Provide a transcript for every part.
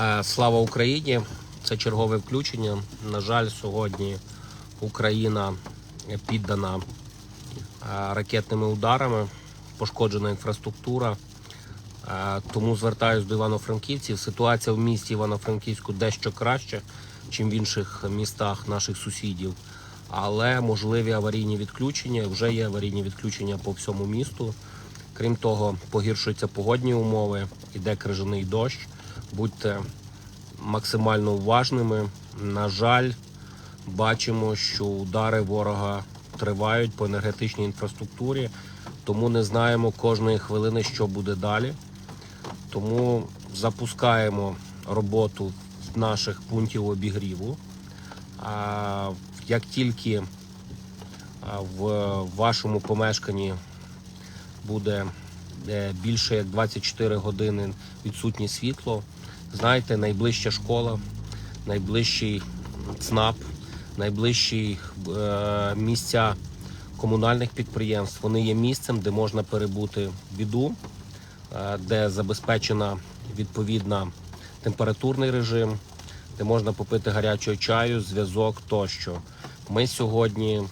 Е, Слава Україні! Це чергове включення. На жаль, сьогодні Україна піддана е, ракетними ударами, пошкоджена інфраструктура. Е, Тому звертаюся до івано-франківців. Ситуація в місті Івано-Франківську дещо краще, ніж в інших містах наших сусідів. Але можливі аварійні відключення. Вже є аварійні відключення по всьому місту. Крім того, погіршуються погодні умови, іде крижаний дощ. Будьте максимально уважними. На жаль, бачимо, що удари ворога тривають по енергетичній інфраструктурі, тому не знаємо кожної хвилини, що буде далі. Тому запускаємо роботу наших пунктів обігріву. Як тільки в вашому помешканні буде більше як 24 години відсутнє світло, знаєте, найближча школа, найближчий ЦНАП, найближчі е, місця комунальних підприємств, вони є місцем, де можна перебути біду, е, де забезпечена відповідна температурний режим, де можна попити гарячого чаю, зв'язок тощо. Ми сьогодні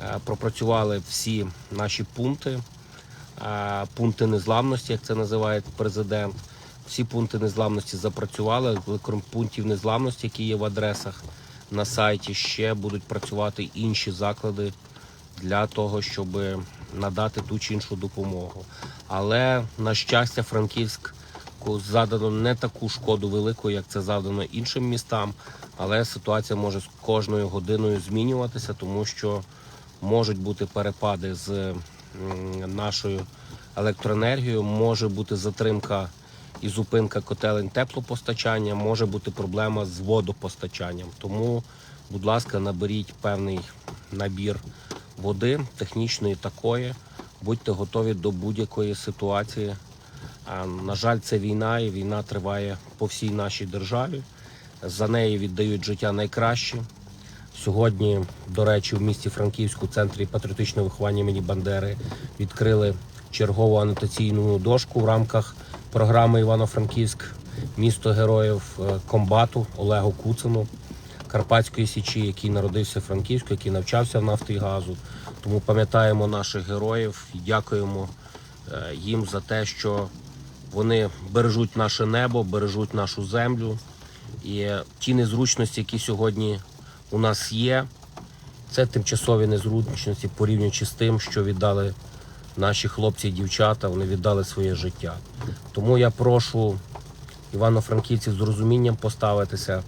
е, пропрацювали всі наші пункти, е, пункти незламності, як це називає президент. Всі пункти незламності запрацювали. Крім пунктів незламності, які є в адресах на сайті, ще будуть працювати інші заклади для того, щоб надати ту чи іншу допомогу. Але на щастя, Франківськ задано не таку шкоду велику, як це завдано іншим містам. Але ситуація може з кожною годиною змінюватися, тому що можуть бути перепади з нашою електроенергією, може бути затримка і зупинка котелень теплопостачання, може бути проблема з водопостачанням. Тому, будь ласка, наберіть певний набір води, технічної такої. Будьте готові до будь-якої ситуації. А, На жаль, це війна, і війна триває по всій нашій державі. За неї віддають життя найкращі. Сьогодні, до речі, в місті Франківську, центрі патріотичного виховання імені Бандери, відкрили чергову анотаційну дошку в рамках програми Івано-Франківськ місто героїв е, комбату Олегу Куцину, Карпатської Січі, який народився в Франківську, який навчався в нафті і газу. Тому пам'ятаємо наших героїв і дякуємо е, їм за те, що вони бережуть наше небо, бережуть нашу землю. І ті незручності, які сьогодні у нас є, це тимчасові незручності порівнюючи з тим, що віддали наші хлопці і дівчата, вони віддали своє життя. Тому я прошу івано-франківців з розумінням поставитися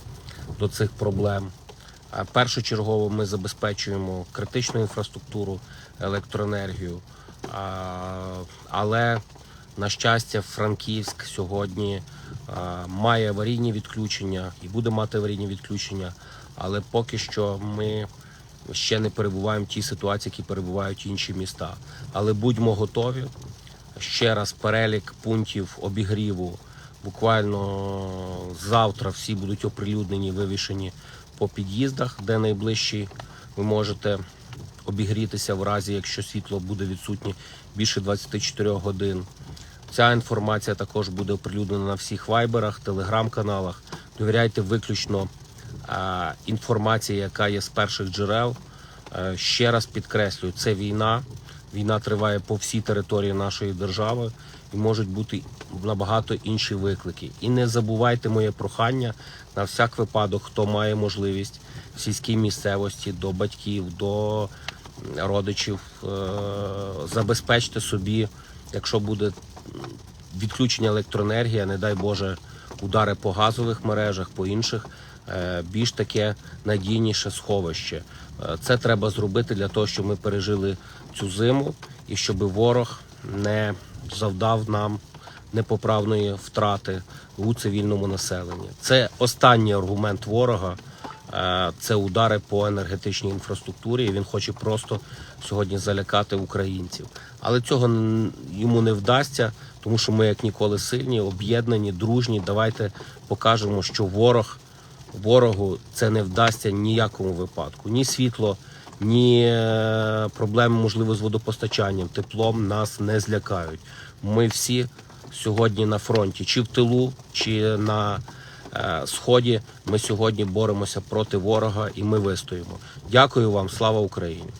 до цих проблем. Першочергово ми забезпечуємо критичну інфраструктуру, електроенергію. Але, на щастя, Франківськ сьогодні має аварійні відключення і буде мати аварійні відключення. Але поки що ми ще не перебуваємо в тій ситуації, які перебувають інші міста. Але будьмо готові. Ще раз перелік пунктів обігріву. Буквально завтра всі будуть оприлюднені, вивішені по під'їздах, де найближчі ви можете обігрітися в разі, якщо світло буде відсутнє більше 24 годин. Ця інформація також буде оприлюднена на всіх вайберах, телеграм-каналах. Довіряйте виключно інформації, яка є з перших джерел. Е, ще раз підкреслюю, це війна. Війна триває по всій території нашої держави і можуть бути набагато інші виклики. І не забувайте моє прохання на всяк випадок, хто має можливість в сільській місцевості до батьків, до родичів, е, забезпечте собі, якщо буде відключення електроенергії, не дай Боже, удари по газових мережах, по інших, більш таке надійніше сховище. Е, Це треба зробити для того, щоб ми пережили цю зиму і щоб ворог не завдав нам непоправної втрати у цивільному населенні. Це останній аргумент ворога. е, Це удари по енергетичній інфраструктурі. і Він хоче просто сьогодні залякати українців. Але цього йому не вдасться, тому що ми як ніколи сильні, об'єднані, дружні. Давайте покажемо, що ворог ворогу це не вдасться ніякому випадку. Ні світло, ні е, проблеми, можливо, з водопостачанням, теплом нас не злякають. Ми всі сьогодні на фронті, чи в тилу, чи на е, сході. Ми сьогодні боремося проти ворога і ми вистоїмо. Дякую вам, слава Україні!